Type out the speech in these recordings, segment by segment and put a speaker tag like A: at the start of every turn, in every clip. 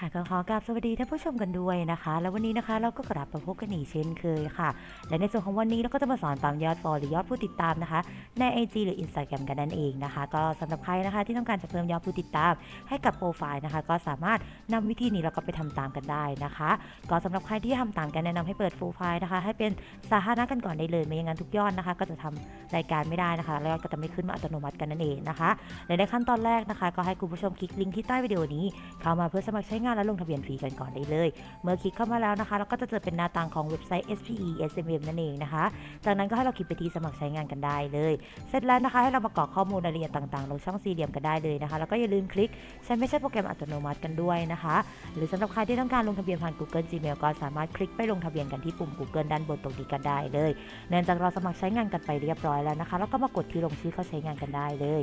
A: ค่ะก็ขอกราบสวัสดีท่านผู้ชมกันด้วยนะคะ แล้ววันนี้นะคะเราก็กลับมาพบกันอีกเช่นเคยค่ะ และในส่วนของวันนี้เราก็จะมาสอนตามยอดฟอลหรือยอดผู้ติดตามนะคะ ใน IG หรือ Instagram กันนั่นเองนะคะ ก็สำหรับใครนะคะที่ต้องการจะเพิ่มยอดผู้ติดตาม ให้กับโปรไฟล์นะคะ ก็สามารถนำวิธีนี้เราก็ไปทำตามกันได้นะคะ ก็สำหรับใครที่ทำตามกันแนะนำให้เปิดโปรไฟล์นะคะ ให้เป็นสาธารณะกันก่อนได้เลยไม่อย่างนั้นทุกยอดนะคะ ก็จะทำรายการไม่ได้นะคะ แล้วก็จะไม่ขึ้นมาอัตโนมัติกันนั่นเองนะคะและในขั้นตอนแรกนะคะ ก็ให้คุณผู้ชมคลิกลิงก์ที่ใต้วิดีโอนี้เข้ามาเพื่อสมัครใช้งานและลงทะเบียนฟรีกันก่อนได้เลย เมื่อคลิกเข้ามาแล้วนะคะ เราก็จะเจอเป็นหน้าต่างของเว็บไซต์ SPE SMM นั่นเองนะคะ จากนั้นก็ให้เราคลิกไปที่สมัครใช้งานกันได้เลย เสร็จแล้วนะคะให้เราประกอบข้อมูลรายละเอียดต่างๆ ลงช่องสี่เหลี่ยมกันได้เลยนะคะ แล้วก็อย่าลืมคลิกใช้ไม่ใช่โปรแกรมอัตโนมัติกันด้วยนะคะ หรือสำหรับใครที่ต้องการลงทะเบียนผ่าน Google Gmail ก็สามารถคลิกไปลงทะเบียนกันที่ปุ่ม Google ด้านบนตรงนี้กันได้เลย เนื่องจากเราสมัครใช้งานกันไปเรียบร้อยแล้วนะคะ แล้วก็มากดที่ลงชื่อเข้าใช้งานกันได้เลย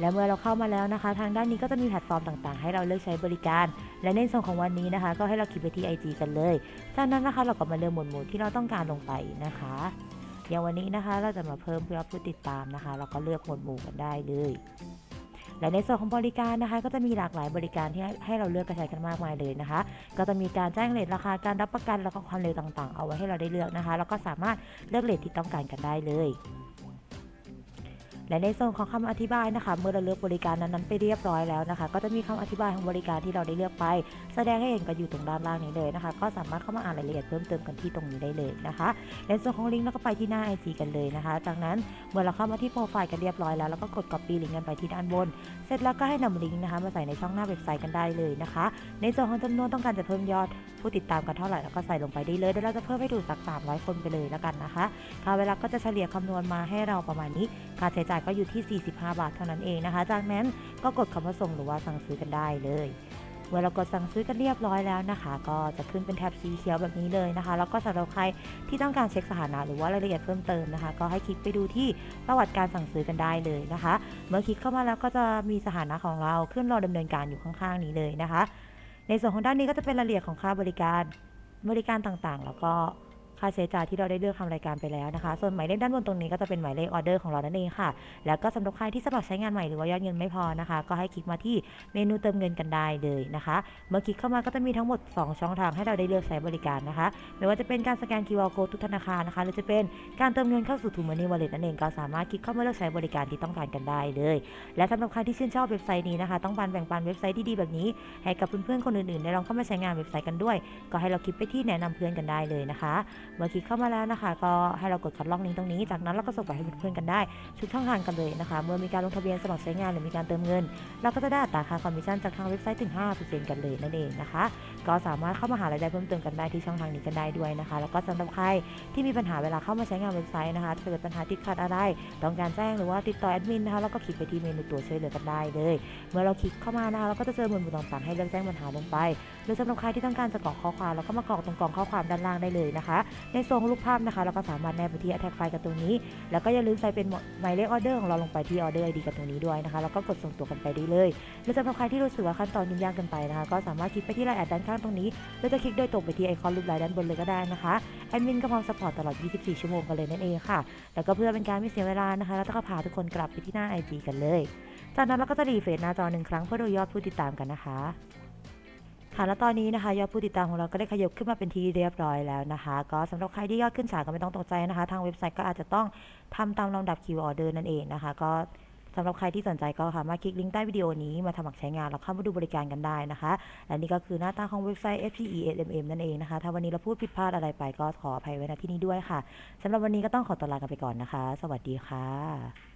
A: และเมื่อเราเข้ามาแล้วนะคะ ทางด้านนี้ก็จะมีแพลตฟอร์มต่างๆ ให้เราเลือกใช้บริการ และในส่วนของวันนี้นะคะ ก็ให้เราคลิกไปที่ IG กันเลย จากนั้นนะคะเราก็มาเลือกหมวดหมู่ที่เราต้องการลงไปนะคะ อย่างวันนี้นะคะเราจะมาเพิ่มยอผู้ติดตามนะคะ เราก็เลือกหมวดหมู่กันได้เลยและในส่วนของบริการนะคะ ก็จะมีหลากหลายบริการที่ให้เราเลือกกระใช้กันมากมายเลยนะคะ ก็จะมีการแจ้งเรทราคาการรับประกันแล้วก็ความเร็วต่างๆ เอาไว้ให้เราได้เลือกนะคะ แล้วก็สามารถเลือกเรทที่ต้องการกันได้เลย และในส่วนของคำอธิบายนะคะ เมื่อเราเลือกบริการนั้นๆไปเรียบร้อยแล้วนะคะ ก็จะมีคำอธิบายของบริการที่เราได้เลือกไป แสดงให้เห็นกันอยู่ตรงด้านล่างนี้เลยนะคะ ก็สามารถเข้ามาอ่านรายละเอียดเพิ่มเติมกันที่ตรงนี้ได้เลยนะคะ ในส่วนของลิงก์เราก็ไปที่หน้า IG กันเลยนะคะ จากนั้นเมื่อเราเข้ามาที่โปรไฟล์กันเรียบร้อยแล้วเราก็กด copy ลิงก์กันไปที่ด้านบน เสร็จแล้วก็ให้นำลิงก์นะคะมาใส่ในช่องหน้าเว็บไซต์กันได้เลยนะคะ ในส่วนของจำนวนต้องการจะเพิ่มยอดผู้ติดตามกันเท่าไหร่แล้วก็ใส่ลงไปได้เลยเดี๋ยวเราจะเพิ่มให้ถูสัก300 คนไปเลยแล้วกันนะคะค่ะเวลาก็จะเฉลี่ยคำนวณมาให้เราประมาณนี้ค่าใช้จ่ายแต่ก็อยู่ที่ 45 บาทเท่านั้นเองนะคะ จากนั้นก็กดคำว่าส่งหรือว่าสั่งซื้อกันได้เลยเมื่อเรากดสั่งซื้อกันเรียบร้อยแล้วนะคะ ก็จะขึ้นเป็นแท็บสีเขียวแบบนี้เลยนะคะ แล้วก็สำหรับใครที่ต้องการเช็คสถานะหรือว่ารายละเอียดเพิ่มเติมนะคะ ก็ให้คลิกไปดูที่ประวัติการสั่งซื้อกันได้เลยนะคะ เมื่อคลิกเข้ามาแล้วก็จะมีสถานะของเราขึ้นรอดำเนินการอยู่ข้างๆนี้เลยนะคะ ในส่วนของด้านนี้ก็จะเป็นรายละเอียดของค่าบริการบริการต่างๆ แล้วก็ ค่าใช้จ่ายที่เราได้เลือกทำรายการไปแล้วนะคะ ส่วนหมายเลขด้านบนตรงนี้ก็จะเป็นหมายเลขออเดอร์ของเรานั่นเองค่ะ แล้วก็สำหรับใครที่สมัครใช้งานใหม่หรือว่ายอดเงินไม่พอนะคะ ก็ให้คลิกมาที่เมนูเติมเงินกันได้เลยนะคะ เมื่อคลิกเข้ามาก็จะมีทั้งหมด 2 ช่องทางให้เราได้เลือกใช้บริการนะคะ ไม่ว่าจะเป็นการสแกน QR code ทุกธนาคารนะคะ หรือจะเป็นการเติมเงินเข้าสู่ t ู Money Wallet นั่นเองก็สามารถคลิกเข้ามาเลือกใช้บริการที่ต้องการกันได้เลย และสำหรับใครที่ชื่นชอบเว็บไซต์นี้นะคะ ต้องการแบ่งปันเว็บไซต์ที่ดีแบบนี้ให้กับเพื่อนๆคนอื่นๆได้ลองเข้ามาใช้งานเว็บไซต์กันด้วย ก็ให้เราคลิกไปที่แนะนำเพื่อนกันได้เลยนะคะเมื่อคลิกเข้ามาแล้วนะคะ ก็ให้เรากดคัดลอกลิงก์ตรงนี้ จากนั้นเราก็ส่งไปให้เพื่อนๆกันได้ทุกช่องทางกันเลยนะคะ เมื่อมีการลงทะเบียนสมัครใช้งานหรือมีการเติมเงิน เราก็จะได้อัตราค่าคอมมิชชั่นจากทางเว็บไซต์ถึง 5%กันเลยนั่นเองนะคะ ก็สามารถเข้ามาหารายได้เพิ่มเติมกันได้ที่ช่องทางนี้กันได้ด้วยนะคะ แล้วก็สำหรับใครที่มีปัญหาเวลาเข้ามาใช้งานเว็บไซต์นะคะถ้าเกิดปัญหาติดขัดอะไร ต้องการแจ้งหรือว่าติดต่อแอดมินนะคะแล้วก็คลิกไปที่เมนูตัวช่วยเหลือกันได้เลย เมื่อเราคลิกเข้ามานะคะเราก็จะเจอมุมต่างๆให้เลือกแจ้งปัญหาลงไป หรือสำหรับใครที่ต้องการจะกรอกข้อความเราก็มากรอกตรงกล่องข้อความด้านล่างได้เลยนะคะในส่วนของรูปภาพนะคะ เราก็สามารถแนบไปที่ attach file กันตรงนี้ แล้วก็อย่าลืมใส่เป็นหมายเลขออเดอร์ของเราลงไปที่ออเดอร์ ID กันตรงนี้ด้วยนะคะ แล้วก็กดส่งตัวกันไปได้เลยหรือสำหรับใครที่รู้สึกว่าขั้นตอนยุ่งยากเกินไปนะคะ ก็สามารถคลิกไปที่ไลน์แอดด้านข้างตรงนี้หรือจะคลิกโดยตรงไปที่ไอคอนรูปไลน์ด้านบนเลยก็ได้นะคะ แอดมินก็พร้อมสปอร์ตตลอด 24 ชั่วโมงกันเลยนั่นเองค่ะ แล้วก็เพื่อเป็นการไม่เสียเวลานะคะเราก็พาทุกคนกลับไปที่หน้า IG กันเลย จากนั้นเราก็จะรีเฟรชหน้าจอหนึ่งครั้งเพื่อดูยอดผู้ติดตามกันนะคะ ค่ะแล้วตอนนี้นะคะยอดผู้ติดตามของเราก็ได้ขยับขึ้นมาเป็นที่เรียบร้อยแล้วนะคะ ก็สำหรับใครที่ยอดขึ้นช้าก็ไม่ต้องตกใจนะคะ ทางเว็บไซต์ก็อาจจะต้องทำตามลำดับคิวออเดอร์นั่นเองนะคะ ก็สำหรับใครที่สนใจก็สามารถคลิกลิงก์ใต้วิดีโอนี้มาสมัครใช้งานแล้วเข้ามาดูบริการกันได้นะคะ และนี่ก็คือหน้าตาของเว็บไซต์ FPE SMM นั่นเองนะคะ ถ้าวันนี้เราพูดผิดพลาดอะไรไปก็ขออภัยไว้ณที่นี้ด้วยค่ะสำหรับวันนี้ก็ต้องขอตัวลากันไปก่อนนะคะ สวัสดีค่ะ